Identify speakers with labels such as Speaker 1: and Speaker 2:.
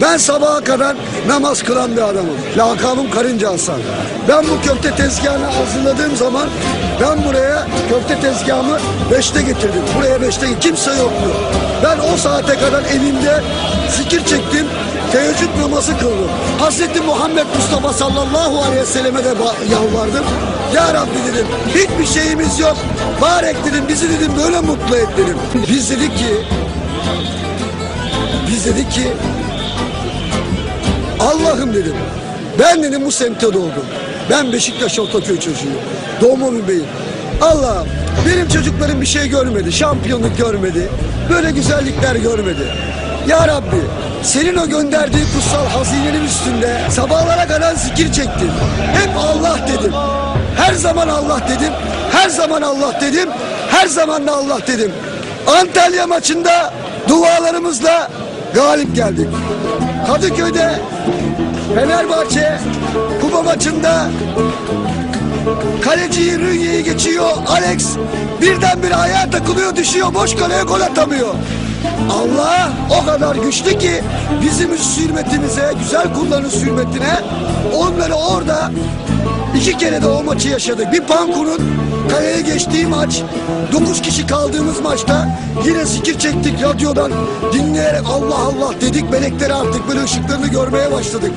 Speaker 1: Ben sabaha kadar namaz kılan bir adamım. Lakabım Karınca Hasan. Ben bu köfte tezgahını hazırladığım zaman ben buraya köfte tezgahımı beşte getirdim. Buraya beşte kimse yoktu. Ben o saate kadar evimde zikir çektim. Teheccüd namazı kıldım. Hazreti Muhammed Mustafa sallallahu aleyhi ve selleme de yalvardım. Ya Rabbi dedim hiçbir şeyimiz yok. Barek dedim bizi dedim böyle mutlu et dedim. Biz dedik ki biz dedik ki Allah'ım dedim. Ben dedim bu semtte doğdum. Ben Beşiktaş Ortaköy çocuğuyum. Doğma beyim. Allah'ım benim çocuklarım bir şey görmedi. Şampiyonluk görmedi. Böyle güzellikler görmedi. Ya Rabbi senin o gönderdiği kutsal hazinenin üstünde sabahlara kadar zikir çektim. Hep Allah dedim. Her zaman Allah dedim. Her zaman Allah dedim. Her zaman da Allah dedim. Antalya maçında dualarımızla galip geldik. Kadıköy'de Fenerbahçe kupa maçında kaleciyi Rünye'yi geçiyor. Alex birdenbire ayağa takılıyor düşüyor. Boş kaleye gol atamıyor. Allah o kadar güçlü ki bizim hürmetimize, güzel kullanış hürmetine onları orada iki kere de o maçı yaşadık. Bir Pankur'un kaleye geçtiği maç, 9 kişi kaldığımız maçta yine zikir çektik radyodan dinleyerek Allah Allah dedik melekleri artık böyle ışıklarını görmeye başladık.